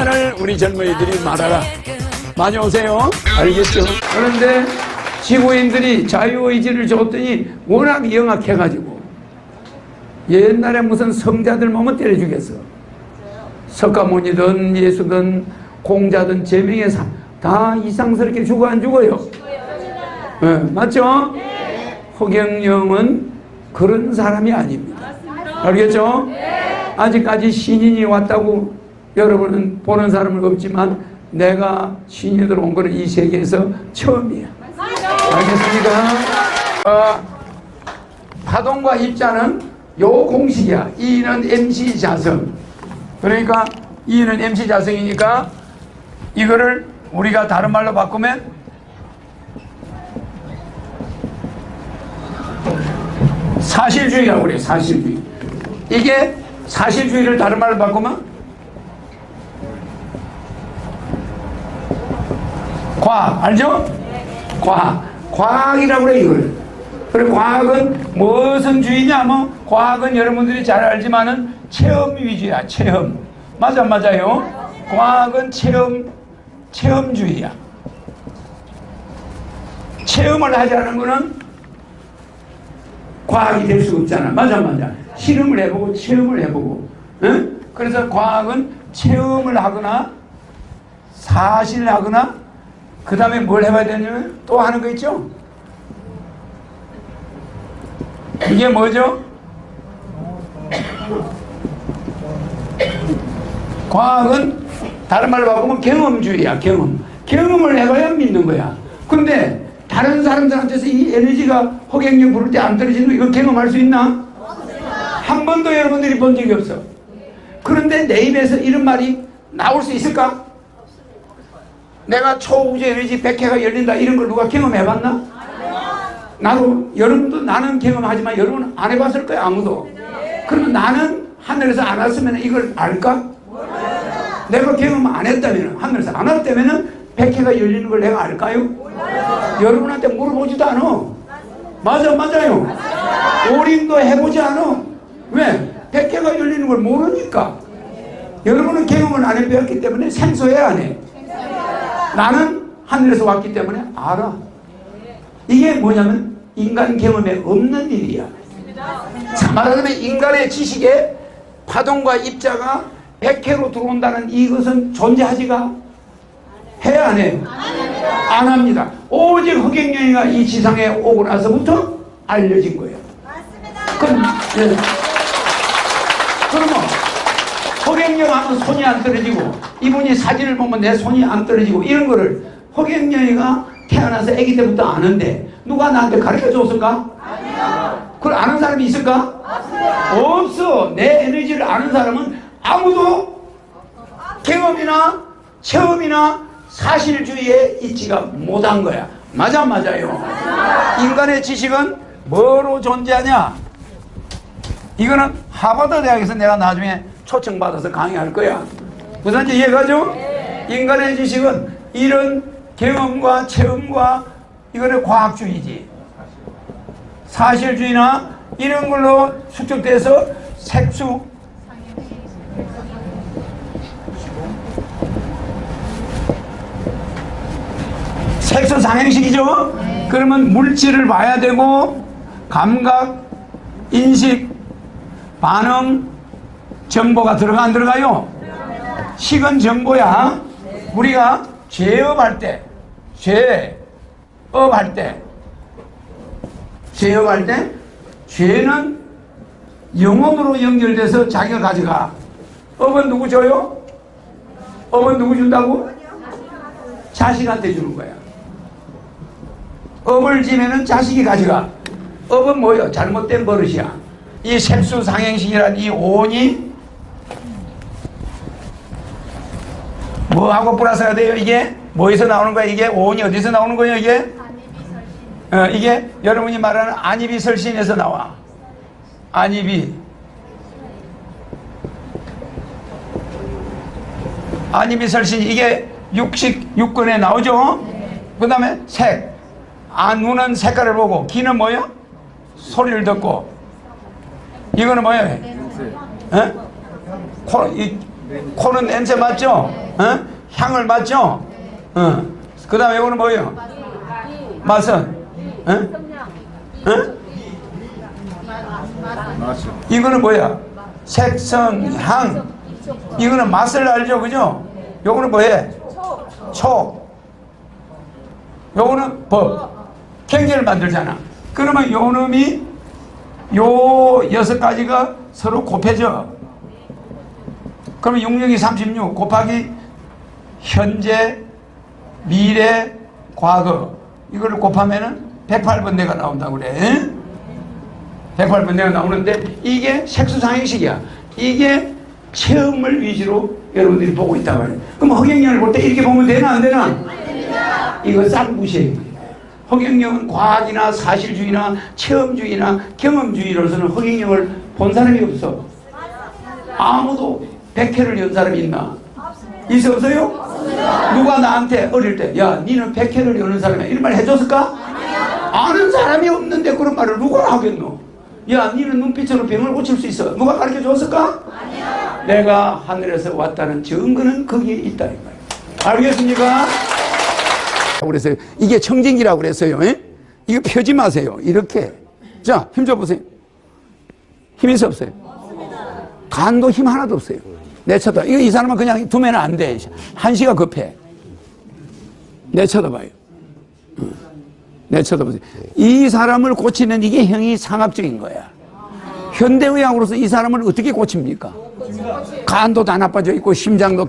시간을 우리 젊은이들이 말하라. 많이 오세요. 알겠죠? 그런데 지구인들이 자유의지를 줬더니 워낙 영악해가지고 옛날에 무슨 성자들 몸은 때려주겠어. 석가모니든 예수든 공자든 제명의 사, 다 이상스럽게 죽어 안 죽어요? 예, 맞죠? 허경영은 그런 사람이 아닙니다. 알겠죠? 아직까지 신인이 왔다고 여러분은 보는 사람은 없지만 내가 신이 들어온 거는 이 세계에서 처음이야. 알겠습니까? 어, 파동과 입자는 요 공식이야. E는 MC 자성. 그러니까 E는 MC 자성이니까 이거를 우리가 다른 말로 바꾸면 사실주의라고 그래요. 사실주의. 이게 사실주의를 다른 말로 바꾸면 과학 알죠? 과학 과학이라고 그래 이걸. 그리고 과학은 무슨 주의냐? 뭐 과학은 여러분들이 잘 알지만은 체험 위주야 체험. 맞아 맞아요? 과학은 체험 체험주의야. 체험을 않은 거는 과학이 될 수 없잖아. 맞아 맞아? 실험을 해보고 체험을 해보고 응? 그래서 과학은 체험을 하거나 사실을 하거나 그 다음에 뭘 해봐야 되냐면 또 하는 거 있죠? 이게 뭐죠? 과학은 다른 말로 바꾸면 경험주의야 경험 경험을 해봐야 믿는 거야 근데 다른 사람들한테서 이 에너지가 허경영 부를 때 안 떨어지는 거 이거 경험할 수 있나? 한 번도 여러분들이 본 적이 없어 그런데 내 입에서 이런 말이 나올 수 있을까? 내가 초우주 에너지 100회가 열린다 이런 걸 누가 경험해봤나? 나도 여러분도 나는 경험하지만 여러분은 안 해봤을 거야 아무도 그러면 나는 하늘에서 안 왔으면 이걸 알까? 내가 경험 안 했다면 하늘에서 안 왔다면 100회가 열리는 걸 내가 알까요? 여러분한테 물어보지도 않아 맞아 맞아요 오림도 해보지 않아 왜? 100회가 열리는 걸 모르니까 여러분은 경험을 안 해봤기 때문에 생소해 안 해 나는 하늘에서 왔기 때문에 알아. 이게 뭐냐면 인간 경험에 없는 일이야. 자, 말하자면 인간의 지식에 파동과 입자가 백회로 들어온다는 이것은 존재하지가 해야 안 해요? 안 합니다. 오직 흑행령이가 이 지상에 오고 나서부터 알려진 거예요. 그럼, 예. 허경영 하면 손이 안 떨어지고 이분이 사진을 보면 내 손이 안 떨어지고 이런 거를 허경영이가 태어나서 아기 때부터 아는데 누가 나한테 가르쳐 줬을까? 아니요. 그걸 아는 사람이 있을까? 없어요. 없어. 내 에너지를 아는 사람은 아무도 경험이나 체험이나 사실주의에 있지가 못한 거야. 맞아 맞아요. 인간의 지식은 뭐로 존재하냐? 이거는 하버드 대학에서 내가 나중에 초청받아서 강의할 거야. 무슨 이제 이해가죠? 인간의 지식은 이런 경험과 체험과 이거는 과학주의지. 사실주의나 이런 걸로 축적돼서 색수 색소 상행식이죠? 그러면 물질을 봐야 되고 감각, 인식, 반응, 정보가 들어가 안 들어가요? 식은 정보야. 우리가 죄업할 때, 죄업할 때, 죄업할 때, 죄는 영혼으로 연결돼서 자기가 가져가. 업은 누구 줘요? 업은 누구 준다고? 자식한테 주는 거야. 업을 지면은 자식이 가져가. 업은 뭐요? 잘못된 버릇이야. 이 색수 상행식이란 이 오온이 뭐하고 플러스가 돼요 이게? 뭐에서 나오는 거야 이게? 오온이 어디서 나오는 거예요 이게? 어, 이게 여러분이 말하는 안입이 설신에서 나와 안입이 안입이 설신 이게 육식 육근에 나오죠? 그 다음에 색 아, 눈은 색깔을 보고 귀는 뭐요? 소리를 듣고 이거는 뭐예요? 에? 코, 이, 코는 냄새 맡죠? 어? 향을 맡죠? 어. 그 다음에 이거는 뭐예요? 맛은? 어? 어? 이거는 뭐야? 색성, 향. 이거는 맛을 알죠, 그죠? 요거는 뭐해? 초. 요거는 법. 경계를 만들잖아. 그러면 요 놈이 요 여섯 가지가 서로 곱해져. 그러면 66이 36 곱하기 현재, 미래, 과거. 이거를 곱하면은 108번대가 나온다고 그래. 108번대가 나오는데 이게 색수상행식이야. 이게 체험을 위주로 여러분들이 보고 있단 말이에요. 그럼 허경영을 볼 때 이렇게 보면 되나 안 되나? 이거 싹 무시해. 허경영은 과학이나 사실주의나 체험주의나 경험주의로서는 허경영을 본 사람이 없어. 아무도 백회를 연 사람이 있나? 있어 없어요? 누가 나한테 어릴 때, 야, 니는 백회를 여는 사람이야. 이런 말 해줬을까? 아는 사람이 없는데 그런 말을 누가 하겠노? 야, 니는 눈빛으로 병을 고칠 수 있어. 누가 가르쳐 줬을까? 내가 하늘에서 왔다는 증거는 거기에 있다. 이 말이야. 알겠습니까? 그래서 이게 청진기라고 그랬어요. 예? 이거 펴지 마세요. 이렇게. 자, 힘 줘보세요. 힘 있어 없어요? 간도 힘 하나도 없어요. 내 쳐다. 이거 이 사람은 그냥 두면 안 돼. 한시가 급해. 내 쳐다봐요. 응. 내 쳐다보세요. 이 사람을 고치는 이게 형이 상압적인 거야. 현대의학으로서 이 사람을 어떻게 고칩니까? 간도 다 나빠져 있고 심장도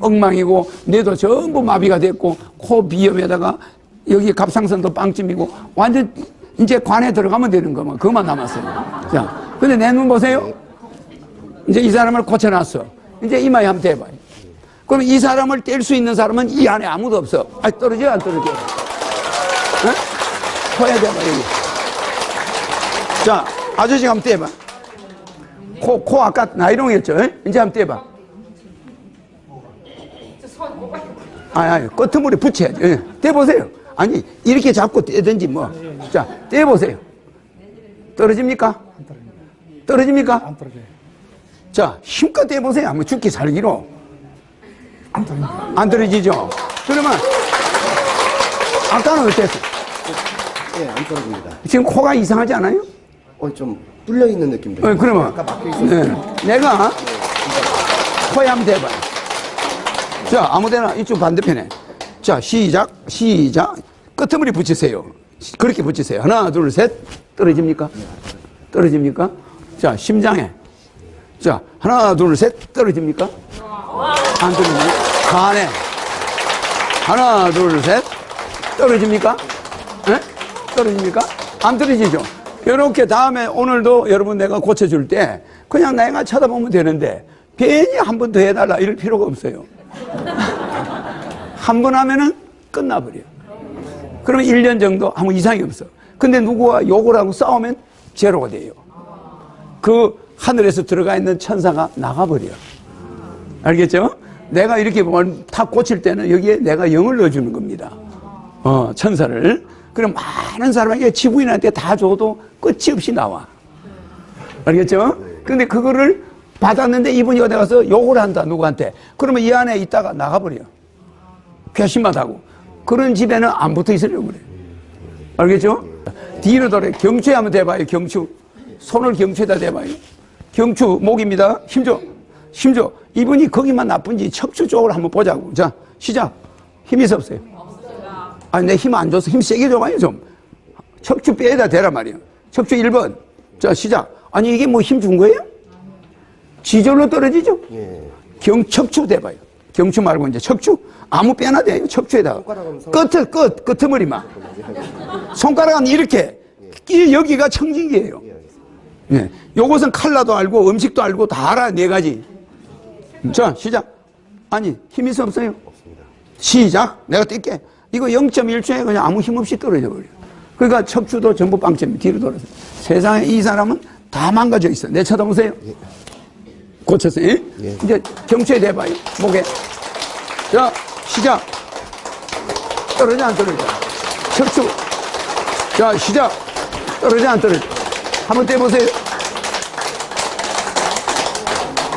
엉망이고 뇌도 전부 마비가 됐고 코 비염에다가 여기 갑상선도 빵점이고 완전 이제 관에 들어가면 되는 거만 그만 남았어요. 자, 근데 내 눈 보세요. 이제 이 사람을 고쳐놨어. 이제 이마에 한번 대봐요. 그럼 이 사람을 뗄 수 있는 사람은 이 안에 아무도 없어. 아, 떨어져, 안 떨어져? 어? 코에 대봐, 여기. 자, 아저씨 한번 떼봐. 코, 코 아까 나이롱 했죠? 에? 이제 한번 떼봐. 아니, 아니, 끄트머리 붙여야지. 예. 떼보세요. 아니, 이렇게 잡고 떼든지 뭐. 자, 떼보세요. 떨어집니까? 떨어집니까? 안 떨어져요. 자, 힘껏 떼보세요. 한번 죽기 살기로. 안 떨어집니다. 안 떨어지죠? 그러면, 아까는 어땠어? 예, 안 떨어집니다. 지금 코가 이상하지 않아요? 어, 좀 뚫려 있는 느낌도. 어, 그러면, 아까 막혀 있었어요. 네. 내가 코에 한번 대봐요. 자, 아무 데나 이쪽 반대편에. 자, 시작, 시작. 끄트머리 붙이세요. 그렇게 붙이세요. 하나, 둘, 셋. 떨어집니까? 떨어집니까? 자, 심장에. 자, 하나, 둘, 셋. 떨어집니까? 안 떨어집니까? 간에. 하나, 둘, 셋. 떨어집니까? 예? 떨어집니까? 안 떨어지죠? 이렇게 다음에 오늘도 여러분 내가 고쳐줄 때 그냥 내가 쳐다보면 되는데 괜히 한 번 더 해달라 이럴 필요가 없어요. 한 번 하면은 끝나버려. 그러면 1년 정도 아무 이상이 없어. 근데 누구와 욕을 하고 싸우면 제로가 돼요. 그 하늘에서 들어가 있는 천사가 나가버려. 알겠죠? 내가 이렇게 뭘탁 고칠 때는 여기에 내가 영을 넣어주는 겁니다. 어, 천사를. 그럼 많은 사람에게 지부인한테 다 줘도 끝이 없이 나와. 알겠죠? 근데 그거를 받았는데 이분이 어디 가서 욕을 한다, 누구한테. 그러면 이 안에 있다가 나가버려. 괘씸하다고. 그런 집에는 안 붙어 있으려고 그래. 알겠죠? 뒤로 돌아. 경추에 한번 대봐요, 경추. 손을 경추에다 대봐요. 경추, 목입니다. 힘줘. 힘줘. 이분이 거기만 나쁜지 척추 쪽을 한번 보자고. 자, 시작. 힘이 없어요. 아니, 내 힘 안 줘서 힘 세게 줘봐요, 좀. 척추 뼈에다 대란 말이에요. 척추 1번. 자, 시작. 아니, 이게 뭐 힘 준 거예요? 지절로 떨어지죠? 예. 경척추 대봐요. 경추 말고 이제 척추. 아무 뼈나 대요, 척추에다가. 끝을, 끝, 끝머리만. 손가락은 이렇게. 이 여기가 청진기예요. 예. 요것은 칼라도 알고 음식도 알고 다 알아, 네 가지. 자, 시작. 아니, 힘이 있어 없어요? 시작. 내가 뛸게. 이거 0.1초에 그냥 아무 힘 없이 떨어져 버려. 그러니까 척추도 전부 빵점 뒤로 돌아서. 세상에 이 사람은 다 망가져 있어. 내 쳐다보세요. 고쳤어요. 예? 예. 이제 경추에 대봐요. 목에. 자, 시작. 떨어져 안 떨어져? 척추. 자, 시작. 떨어져 안 떨어져? 한번 떼보세요.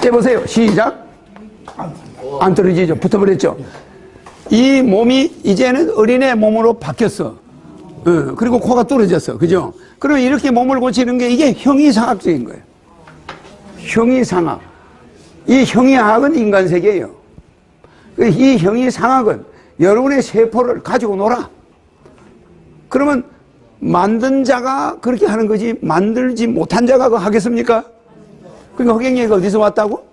떼보세요. 시작. 안 떨어지죠. 붙어버렸죠. 이 몸이 이제는 어린애 몸으로 바뀌었어. 어, 그리고 코가 떨어졌어. 그죠? 그러면 이렇게 몸을 고치는 게 이게 형이상학적인 거예요. 형이상학. 이 형이학은 인간 세계예요. 그이 형이상학은 여러분의 세포를 가지고 놀아. 그러면 만든 자가 그렇게 하는 거지 만들지 못한 자가 그거 하겠습니까? 그러니까 허경영이가 어디서 왔다고?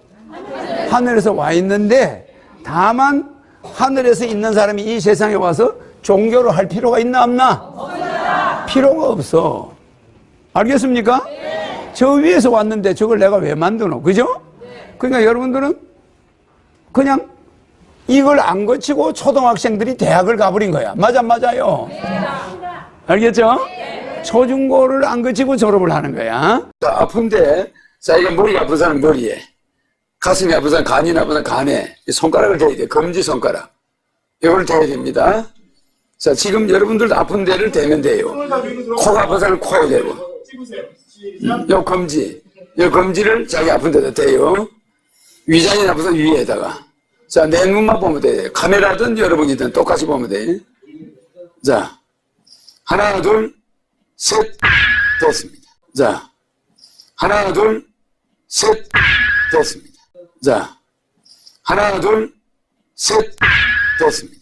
하늘에서 와 있는데 다만 하늘에서 있는 사람이 이 세상에 와서 종교를 할 필요가 있나 없나? 필요가 없어. 알겠습니까? 저 위에서 왔는데 저걸 내가 왜 만드노? 그죠? 그러니까 여러분들은 그냥 이걸 안 거치고 초등학생들이 대학을 가버린 거야. 맞아, 맞아요. 알겠죠? 초중고를 안 거치고 졸업을 하는 거야. 아픈데, 자, 이거 머리가 아픈 사람 머리에, 가슴이 아픈 사람 간이 아픈 사람 간에, 이 손가락을 대야 돼. 검지 손가락. 이걸 대야 됩니다. 자, 지금 여러분들도 아픈 데를 대면 돼요. 코가 아픈 사람 코에 대고. 요 검지. 요 검지를 자기 아픈 데다 대요. 위장이 아픈 사람 위에다가. 자, 내 눈만 보면 돼. 카메라든 여러분이든 똑같이 보면 돼. 자, 하나, 둘, 셋, 됐습니다. 자, 하나, 둘, 셋, 됐습니다. 자, 하나, 둘, 셋, 됐습니다.